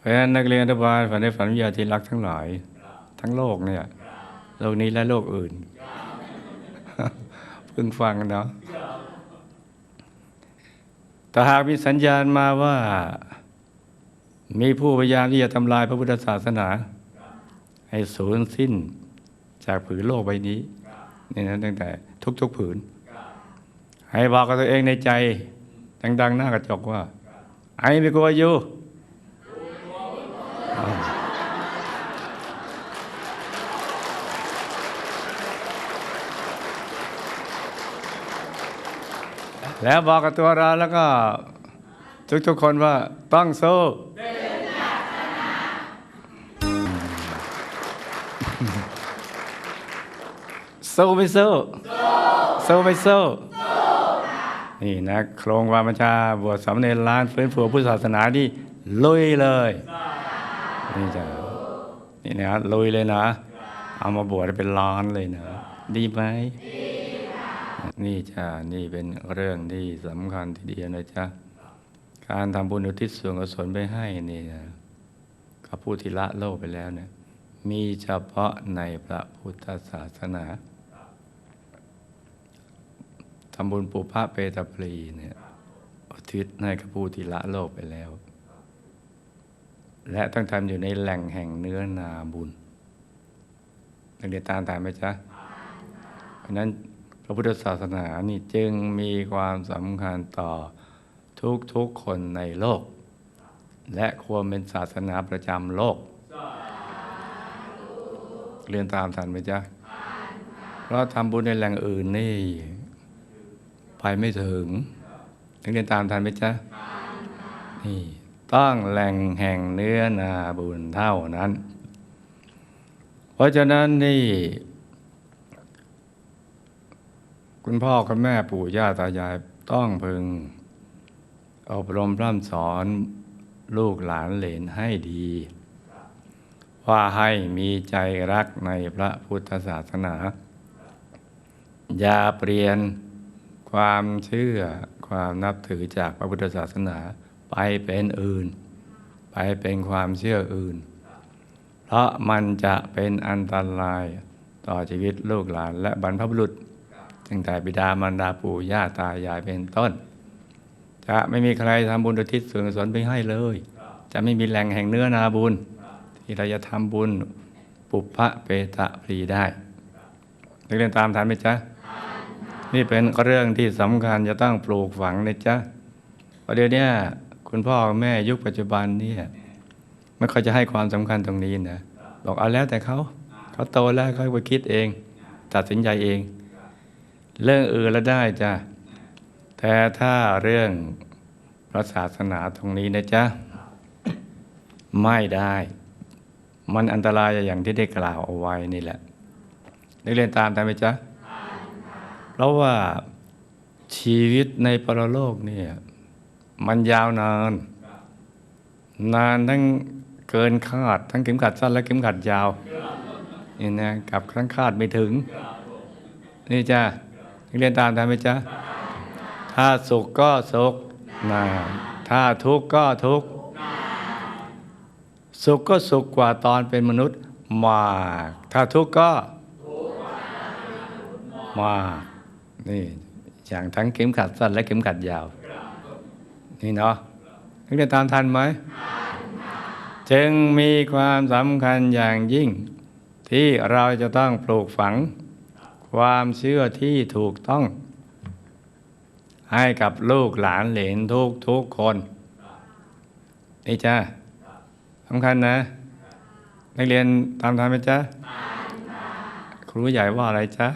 เพราะฉะนั้นนักเรียนอนุบาลฝันในฝันวิทยาที่รักทั้งหลาย ทั้งโลกเนี่ยโลกนี้และโลกอื่นเพิ่งฟังเนาะแต่หากมีสัญญาณมาว่า มีผู้พยายามที่จะทำลายพระพุทธศาสนา ให้สูญสิ้นจากผืนโลกใบนี้นี่นะตั้งแต่ทุกๆผืน ให้บอกกับตัวเองในใจ ดังๆ หน้ากระจกว่า ไอ้ไม่กลัวอยู่ แล้วบอกกับตัวเราแล้วก็ทุกๆคนว่าต้องสู้สู้ไม่สู้สู้ไม่สู้นี่นะโครงวามัญชาบวชสามเณรล้านฟื้นฟูพุทธศาสนาที่ลุยเลยนี่จ้ะนี่นะลุยเลยนะ เอามาบวชเป็นล้านเลยนะ ดีไหม นี่จ้ะนี่เป็นเรื่องที่สำคัญทีเดียวนะจ๊ะการทำบุญอุทิศส่วนกุศลไปให้นี่นะกับผู้ที่ละโลกไปแล้วเนี่ยมีเฉพาะในพระพุทธศาสนาทำบุญปุพพะเปตปรีเนี่ยอุทิศให้กับผู้ที่ละโลกไปแล้ว และต้องทำอยู่ในแหล่งแห่งเนื้อนาบุญนักเรียนตามตามไหมจ๊ะเพราะนั้น ระพุทธศาสนานี่จึงมีความสำคัญต่อทุกๆคนในโลก และควรเป็นศาสนาประจำโลก เรียนตามทันไหมจ๊ะเพราะทำบุญในแหล่งอื่นนี่ไปไม่ถึงนักเรียนตามทันไหมจ๊ะนี่ต้องแหล่งแห่งเนื้อนาบุญเท่านั้น เพราะฉะนั้นนี่ คุณพ่อคุณแม่ปู่ย่าตายายต้องพึง อบรมพร่ำสอนลูกหลานเหลนให้ดี ว่าให้มีใจรักในพระพุทธศาสนา อย่าเปลี่ยนความเชื่อความนับถือจากพระพุทธศาสนาไปเป็นอื่น ไปเป็นความเชื่ออื่น เพราะมันจะเป็นอันตรายต่อชีวิตลูกหลานและบรรพบุรุษ ตั้งแต่บิดามารดาปู่ย่าตายายเป็นต้น จะไม่มีใครทำบุญอุทิศส่วนกุศลไปให้เลย จะไม่มีแหล่งแห่งเนื้อนาบุญ ที่เราจะทำบุญปุพพะเปตะพรีได้เรียนตามทันไหมจ๊ะนี่เป็นเรื่องที่สำคัญจะต้องปลูกฝังนะจ๊ะประเดี๋ยวนี้คุณพ่อแม่ยุคปัจจุบันเนี่ยไม่ค่อยจะให้ความสำคัญตรงนี้นะบอกเอาแล้วแต่เขาเขาโตแล้วเขาไปคิดเอง ตัดสินใจเอง เรื่องอื่นแล้วได้จ้ะแต่ถ้าเรื่องพระศาสนาตรงนี้นะจ๊ะ ไม่ได้ มันอันตรายอย่างที่ได้กล่าวเอาไว้นี่แหละนักเรียนตามตามไหมจ๊ะเพราะว่าชีวิตในปรโลกเนี่ย มันยาวนาน นานทั้งเกินคาด ทั้งเข็มขัดสั้นและเข็มขัดยาวนี่นะกับครั้งคาดไม่ถึง นี่จ้ะ เรียนตามทันไหมจ๊ะ ถ้าสุขก็สุขนานถ้าทุกข์ก็ทุกข์สุขก็สุขกว่าตอนเป็นมนุษย์มาก ถ้าทุกข์ก็มากนี่อย่างทั้งเข็มขัดสั้นและเข็มขัดยาว นี่เนาะนักเรียนตามทันไหมจึงมีความสำคัญอย่างยิ่ง ที่เราจะต้องปลูกฝัง ความเชื่อที่ถูกต้อง ให้กับลูกหลานเหลนทุกทุกคนนี่จ้าสำคัญนะ นักเรียนตามทันไหมจ๊ะครูใหญ่ว่าอะไรจ๊ะ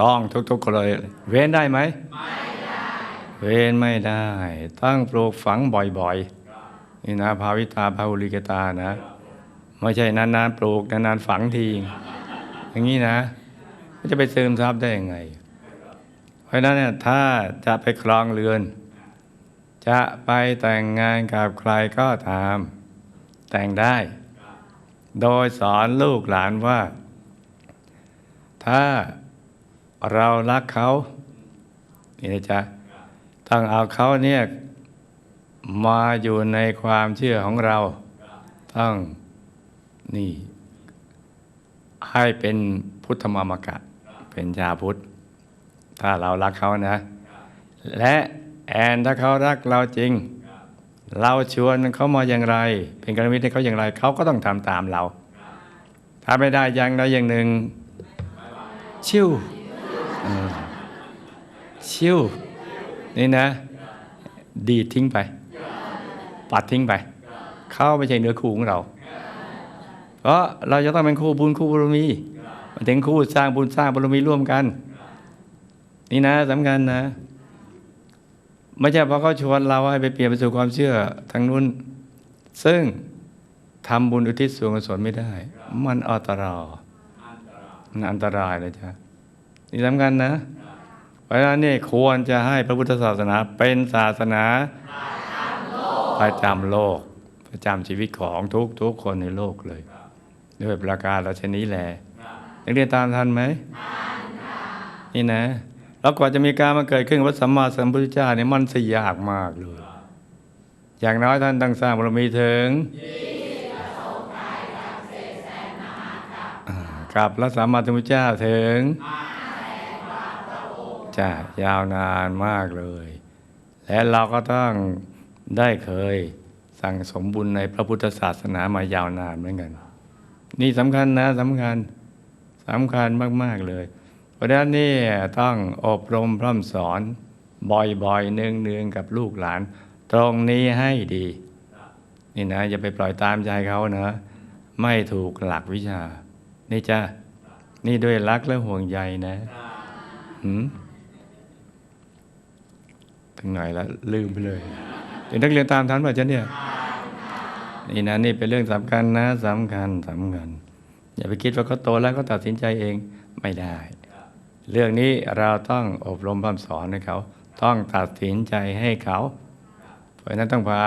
ต้องทุกๆคนเลย เว้นได้ไหมไม่ เว้นไม่ได้ ต้องปลูกฝังบ่อยๆ นี่นะภาวิตาภาวุลิกตานะ ไม่ใช่นานๆปลูกนานๆฝังทีอย่างนี้นะมันจะไปซึมซับได้ยังไง เพราะฉะนั้นเนี่ยถ้าจะไปครองเรือน จะไปแต่งงานกับใครก็ตาม แต่งได้ โดยสอนลูกหลานว่า ถ้าเรารักเขานี่นะจ๊ะ ต้องเอาเขาเนี่ยมาอยู่ในความเชื่อของเรา ต้องนี่ให้เป็นพุทธมามกะ เป็นชาพุทธ ถ้าเรารักเขานะ และแอนถ้าเขารักเราจริง เราชวนเขามาอย่างไร เป็นกรณีให้เขาอย่างไร เขาก็ต้องทำตามเรา ถ้าไม่ได้อย่างใดอย่างหนึ่ง ชิวเออชิว นี่นะ ดีดทิ้งไป ปัดทิ้งไป เขาไม่ใช่เนื้อคู่ของเรา เพราะเราจะต้องเป็นคู่บุญคู่บารมีมาถึงคู่สร้างบุญสร้างบารมีร่วมกัน นี่นะสำคัญนะ ไม่ใช่เพราะเขาชวนเราให้ไปเปลี่ยนไปสู่ความเชื่อทางนู้น ซึ่งทำบุญอุทิศส่วนกุศลไม่ได้ มันอันตรายมันอันตรายเลยจ้ะนี่สำคัญนะ ราะฉะนั้นนี่ควรจะให้พระพุทธศาสนาเป็นศาสนาประจำโลกประจำชีวิตของทุกทุกคนในโลกเลย ด้วยประการราชนี้แหละนักเรียนตามทันไหมนี่นะ แล้วกว่าจะมีการมาเกิดขึ้นพระสัมมาสัมพุทธเจ้าเนี่ยมันสยากมากเลย อย่างน้อยท่านต้องสร้างบารมีถึงกับพระสัมมาสัมพุทธเจ้าถึง จะยาวนานมากเลย และเราก็ต้องได้เคยสั่งสมบุญในพระพุทธศาสนามายาวนานเหมือนกัน นี่สำคัญนะสำคัญสำคัญมาก ๆ เลย เพราะฉะนั้นนี่ต้องอบรมพร่ำสอนบ่อยๆเนืองๆกับลูกหลาน ตรงนี้ให้ดี นี่นะ อย่าไปปล่อยตามใจเขานะ ไม่ถูกหลักวิชา นี่จ้านี่ด้วยรักและห่วงใยนะ หืม ถึงไหนล้วลืมไปเลยเดี๋ยวนักเรียนตามทันป่ะจ๊ะเนี่ยนี่นะนี่เป็นเรื่องสำคัญนะสำคัญสำคัญอย่าไปคิดว่าเขาโตแล้วเขาตัดสินใจเองไม่ได้ เรื่องนี้เราต้องอบรมพร่ำสอนให้เขา ต้องตัดสินใจให้เขา เพราะฉะนั้นต้องพา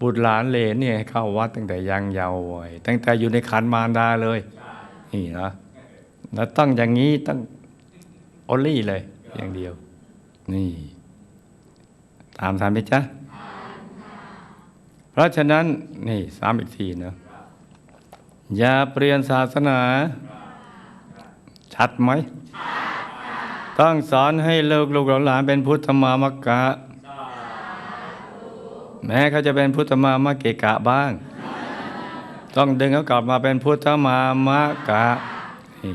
บุตรหลานเลนเนี่ยให้เข้าวัดตั้งแต่ยังเยาว์วัยตั้งแต่อยู่ในขันมารดาเลย นี่นะแล้วต้องอย่างนี้ต้องโอลี่เลยอย่างเดียว นี่ ตามทันไหมจ๊ะเพราะฉะนั้นนี่สามอีกทีนะอย่าเปลี่ยนศาสนา ชัดไหม ต้องสอนให้ลูกลูกหลานเป็นพุทธมามกกะแม้เขาจะเป็นพุทธมามกเกกะบ้าง ต้องดึงเขากลับมาเป็นพุทธมามกะนี่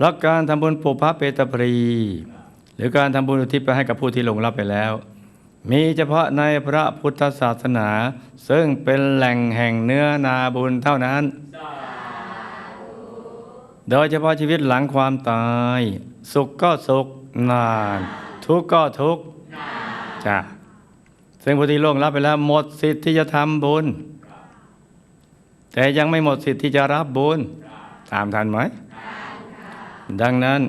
แล้วการทำบุญปุพพะเปตปรี หรือการทำบุญอุทิศไปให้กับผู้ที่ลงรับไปแล้ว มีเฉพาะในพระพุทธศาสนา ซึ่งเป็นแหล่งแห่งเนื้อนาบุญเท่านั้น โดยเฉพาะชีวิตหลังความตาย สุขก็สุขนาน ทุกข์ก็ทุกข์จ้ะซึ่งผู้ที่ล่วงรับไปแล้วหมดสิทธิ์ที่จะทำบุญ แต่ยังไม่หมดสิทธิ์ที่จะรับบุญ ตามทันไหม ดังนั้น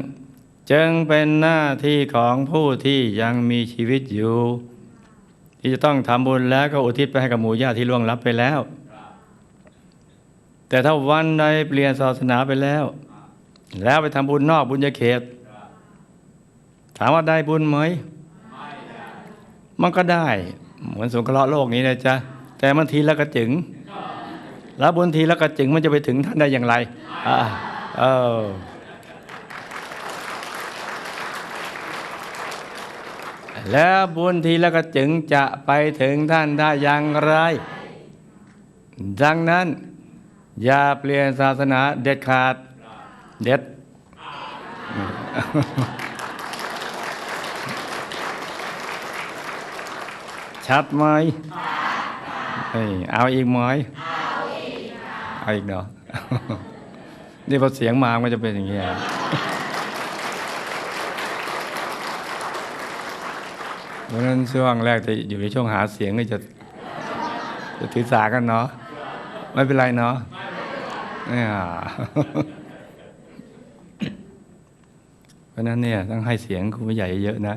จึงเป็นหน้าที่ของผู้ที่ยังมีชีวิตอยู่ ที่จะต้องทำบุญแล้วก็อุทิศไปให้กับหมู่ญาติที่ล่วงลับไปแล้ว แต่ถ้าวันใดเปลี่ยนศาสนาไปแล้ว แล้วไปทำบุญนอกบุญญาเขต ถามว่าได้บุญไหมมันก็ได้ เหมือนสงเคราะห์โลกนี้นะจ๊ะ แต่มันทีละกระจึง แล้วบุญทีละกระจึงมันจะไปถึงท่านได้อย่างไรอ่าเออ แล้วบุญทีแล้วก็จึงจะไปถึงท่านได้อย่างไร ดังนั้น อย่าเปลี่ยนศาสนาเด็ดขาด เด็ด ชัดไหมเอาอีกไหมเอาอีกเนาะนี่พอเสียงมามันจะเป็นอย่างเงี้ย เพราะนั้นช่วงแรกจะอยู่ในช่วงหาเสียงก็จะจะถือสากันเนาะไม่เป็นไรเนาะเนี่ยเพราะนั้นเนี่ยต้องให้เสียงครูใหญ่เยอะนะ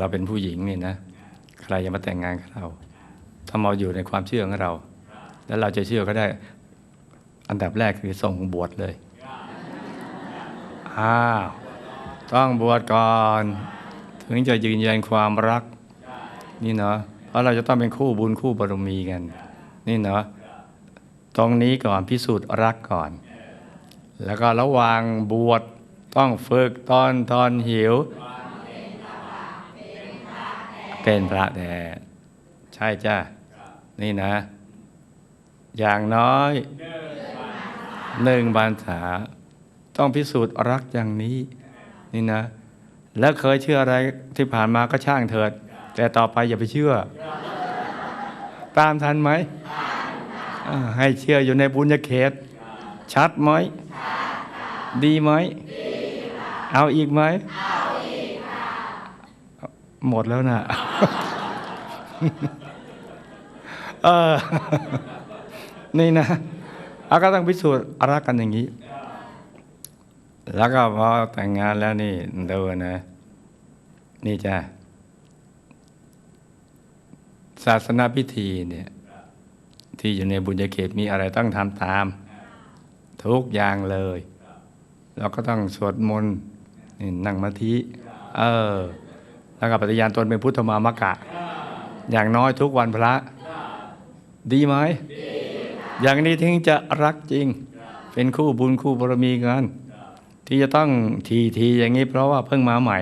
เราเป็นผู้หญิงนี่นะใครจะมาแต่งงานกับเรา ถ้าเราอยู่ในความเชื่อของเรา แล้วเราจะเชื่อก็ได้ อันดับแรกคือส่งบวชเลยอ้าวต้องบวชก่อน ถึงจะยืนยันความรัก นี่เนาะเพราะเราจะต้องเป็นคู่บุญคู่บารมีกัน นี่เนาะตรงนี้ก่อนพิสูจน์รักก่อน แล้วก็ระหว่างบวชต้องฝึกตอนทอนหิว เป็นพระแท้ใช่จ้านี่นะ อย่างน้อยหนึ่งบรรษา ต้องพิสูจน์รักอย่างนี้ นี่นะ แล้วเคยเชื่ออะไรที่ผ่านมาก็ช่างเถิด แต่ต่อไปอย่าไปเชื่อ ตามทันไหม ให้เชื่ออยู่ในบุญญาเขต ชัดไหม ดีไหม เอาอีกไหม หมดแล้วนะ เออ นี่นะอาก็ต้องพิสูจน์รักกันอย่างนี้ แล้วก็พอแต่งงานแล้วนี่เดูนนะ นี่จ้ะศาสนาพิธีเนี่ย ที่อยู่ในบุญญาเขตมีอะไรต้องทำตาม ทุกอย่างเลย เราก็ต้องสวดมนต์นี่นั่งมาธิ เออ แล้วก็ปฏิญาณตนเป็นพุทธมามกะ อย่างน้อยทุกวันพระ ดีไหมอย่างนี้ถึงจะรักจริง เป็นคู่บุญคู่บารมีกันที่จะต้องทีทีอย่างนี้เพราะว่าเพิ่งมาใหม่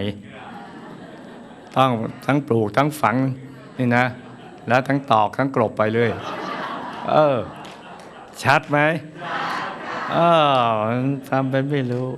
ต้องทั้งปลูกทั้งฝังนี่นะ แล้วทั้งตอกทั้งกลบไปเลย เออ ชัดไหมเออทำเป็นไม่รู้